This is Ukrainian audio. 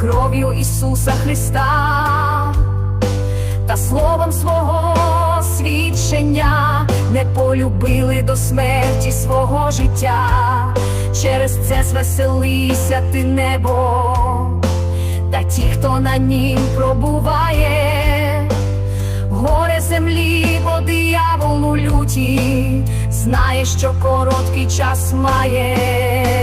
кров'ю Ісуса Христа та словом свого свідчення не полюбили до смерті свого життя. Через це звеселися ти небо, та ті, хто на нім пробуває, горе землі, бо дияволу люті, знає, що короткий час має.